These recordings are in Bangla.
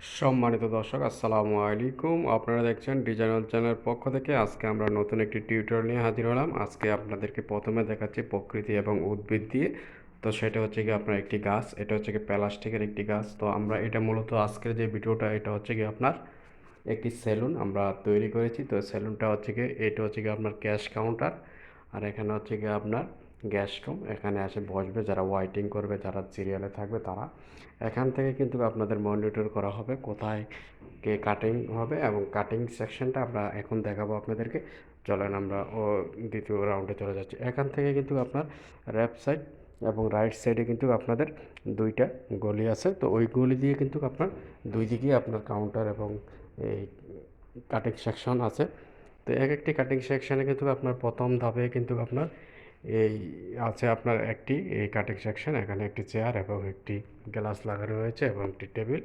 সম্মানিত দর্শক, আসসালামু আলাইকুম। আপনারা দেখছেন ডিজাইনার চ্যানেলের পক্ষ থেকে আজকে আমরা নতুন একটি টিউটোরিয়াল নিয়ে হাজির হলাম। আজকে আপনাদেরকে প্রথমে দেখাচ্ছি প্রকৃতি এবং উদ্ভিদ দিয়ে। তো সেটা হচ্ছে কি আপনার একটি গাছ, এটা হচ্ছে কি প্লাস্টিকের একটি গাছ। তো আমরা এটা মূলত আজকের যে ভিডিওটা, এটা হচ্ছে কি আপনার একটি সেলুন আমরা তৈরি করেছি। তো সেলুনটা হচ্ছে কি এটা হচ্ছে কি আপনার ক্যাশ কাউন্টার। আর এখানে হচ্ছে কি আপনার গ্যাস রুম এখানে এসে বসবে, যারা ওয়াইটিং করবে, যারা সিরিয়ালে থাকবে, তারা। এখান থেকে কিন্তু আপনাদের মনিটর করা হবে, কোথায় কে কাটিং হবে এবং কাটিং সেকশনটা আমরা এখন দেখাবো আপনাদেরকে। চলেন আমরা ও দ্বিতীয় রাউন্ডে চলে যাচ্ছি। এখান থেকে কিন্তু আপনার লেফট সাইড এবং রাইট সাইডে কিন্তু আপনাদের দুইটা গলি আছে। তো ওই গলি দিয়ে কিন্তু আপনার দুই দিকে আপনার কাউন্টার এবং এই কাটিং সেকশন আছে। তো এক একটি কাটিং সেকশানে কিন্তু আপনার প্রথম ধাপে কিন্তু আপনার এই আছে আপনার একটি, এই কাটিং সেকশন এখানে একটি চেয়ার এবং একটি গ্লাস লাগানো হয়েছে এবং একটি টেবিল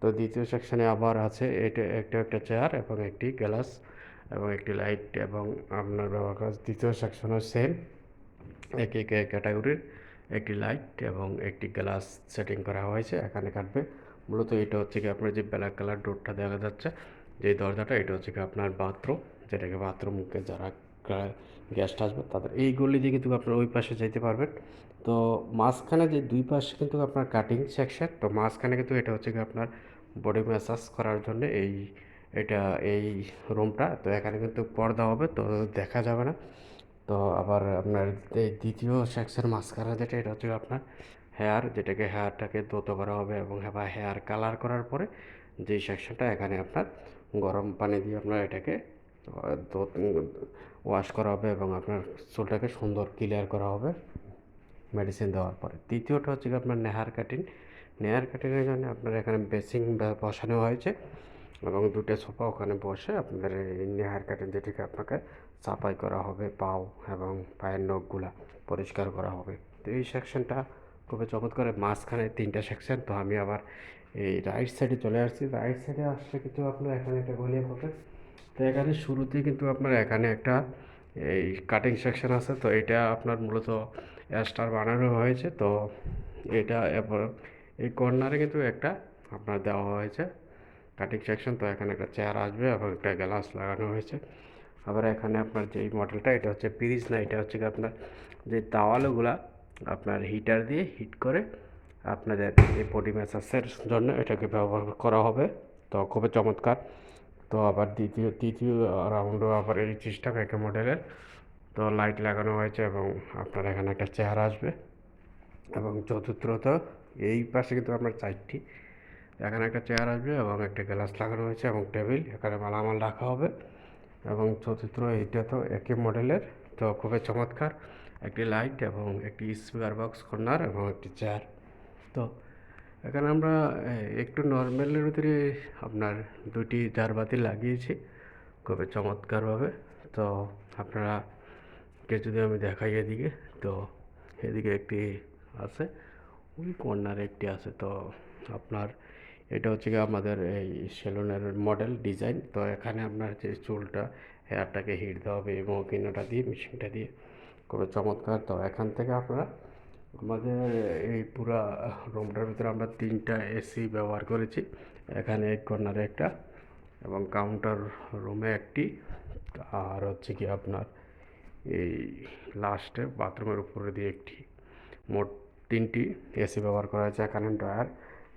তো দ্বিতীয় সেকশনে আবার আছে, এটা একটা একটা চেয়ার এবং একটি গ্লাস এবং একটি লাইট এবং আপনার ব্যবহার করা দ্বিতীয় সেকশনও সেম এক এক ক্যাটাগরির একটি লাইট এবং একটি গ্লাস সেটিং করা হয়েছে, এখানে কাটবে। মূলত এটা হচ্ছে কি আপনার যে ব্ল্যাক কালার ডোরটা দেখা যাচ্ছে, যে দরজাটা, এটা হচ্ছে কি আপনার বাথরুম যেটাকে বাথরুমকে যারা গেস্ট আসবে, তাদের এই গলি দিয়ে কিন্তু আপনার ওই পাশে যাইতে পারবেন। তো মাঝখানে যে দুই পাশে কিন্তু আপনার কাটিং সেকশন তো মাঝখানে কিন্তু এটা হচ্ছে আপনার বডি ম্যাসাজ করার জন্য এই, এটা এই রুমটা তো এখানে কিন্তু পর্দা হবে, তো দেখা যাবে না। তো আবার আপনার এই দ্বিতীয় সেকশন মাঝখানে যেটা, এটা হচ্ছে আপনার হেয়ার যেটাকে হেয়ারটাকে দ্রুত করা হবে এবং বা হেয়ার কালার করার পরে যেই সেকশনটা এখানে আপনার গরম পানি দিয়ে আপনার এটাকে ওয়াশ করা হবে এবং আপনার চুলটাকে সুন্দর ক্লিয়ার করা হবে মেডিসিন দেওয়ার পরে। দ্বিতীয়টা হচ্ছে আপনার নেহার কাটিং নেহার কাটিংয়ের জন্য আপনার এখানে বেসিং বসানো হয়েছে এবং দুটো সোফা ওখানে বসে আপনাদের এই নেহার কাটিং যেটিকে আপনাকে সাফাই করা হবে, পাও এবং পায়ের নখগুলা পরিষ্কার করা হবে। তো এই সেকশনটা খুবই চমৎকার। মাঝখানে তিনটা সেকশন তো আমি আবার এই রাইট সাইডে চলে আসছি। রাইট সাইডে আসলে কিন্তু আপনার এখানে একটা গলিয়ে পাবেন তো এখানে শুরুতে কিন্তু আপনার এখানে একটা, এই কাটিং সেকশন আছে, তো এটা আপনার মূলত স্টার বানানো হয়েছে, তো এটা এই কর্নারে কিন্তু একটা আপনার দেওয়া হয়েছে কাটিং সেকশন তো এখানে একটা চেয়ার আসবে এবং একটা গ্লাস লাগানো হয়েছে। আবার এখানে আপনার যেই মডেলটা এটা হচ্ছে পিরিজ না, এটা হচ্ছে আপনার যে তাওয়ালগুলা আপনার হিটার দিয়ে হিট করে আপনাদের এই বডি ম্যাসাজের জন্য এটাকে ব্যবহার করা হবে, তো খুবই চমৎকার। তো আবার দ্বিতীয়, তৃতীয় রাউন্ডও আবার এই টাকা একটা মডেলের তো লাইট লাগানো হয়েছে এবং আপনার এখানে একটা চেয়ার আসবে। এবং চতুর্থত, এই পাশে কিন্তু আপনার চারটি। এখানে একটা চেয়ার আসবে এবং একটা গ্লাস লাগানো হয়েছে এবং টেবিল এখানে মালামাল রাখা হবে। এবং চতুর্থ এইটা তো একই মডেলের তো খুবই চমৎকার, একটি লাইট এবং একটি স্পিকার বক্স কর্নার এবং একটি চেয়ার তো এখানে আমরা একটু নর্মালের ভিতরে আপনার দুটি জারবাতি লাগিয়েছি খুবই চমৎকারভাবে। তো আপনারা কে যদি আমি দেখাই এদিকে, তো এদিকে একটি আছে, ওই কর্নারে একটি আছে। তো আপনার এটা হচ্ছে কি আমাদের এই সেলুনের মডেল ডিজাইন তো এখানে আপনার যে চুলটা হেয়ারটাকে হিট দেওয়া হবে এবং কিনাটা দিয়ে মেশিনটা দিয়ে খুবই চমৎকার। তো এখান থেকে আপনারা আমাদের এই পুরা রুমটার ভিতরে আমরা তিনটা এসি ব্যবহার করেছি। এখানে এক কর্নারে একটা এবং কাউন্টার রুমে একটি। আর হচ্ছে কি আপনার এই লাস্টে বাথরুমের উপরে দিয়ে একটি। মোট তিনটি এসি ব্যবহার করা হয়েছে, এখানে ড্রয়ার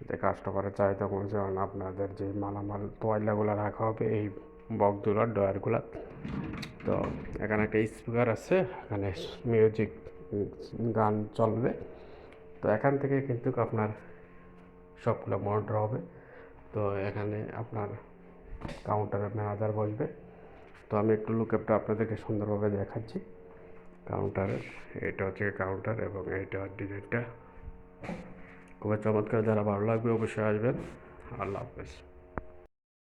এতে কাস্টমারের চাহিদা অনুযায়ী আপনাদের যে মালামাল তোয়াইলাগুলো রাখা হবে, এই বক্সগুলোর ড্রয়ারগুলো তো এখানে একটা স্পিকার আছে, এখানে মিউজিক গান চলবে। তো এখান থেকে কিন্তু আপনার সবগুলো মনিটর হবে। তো এখানে আপনার কাউন্টারের ম্যানেজার বসবে। তো আমি একটু লুকআপটা আপনাদেরকে সুন্দরভাবে দেখাচ্ছি। কাউন্টারের এটা হচ্ছে কাউন্টার এবং এইটা ডিজাইনটা খুবই চমৎকার, যারা ভালো লাগবে অবশ্যই আসবেন। আল্লাহ হাফেজ।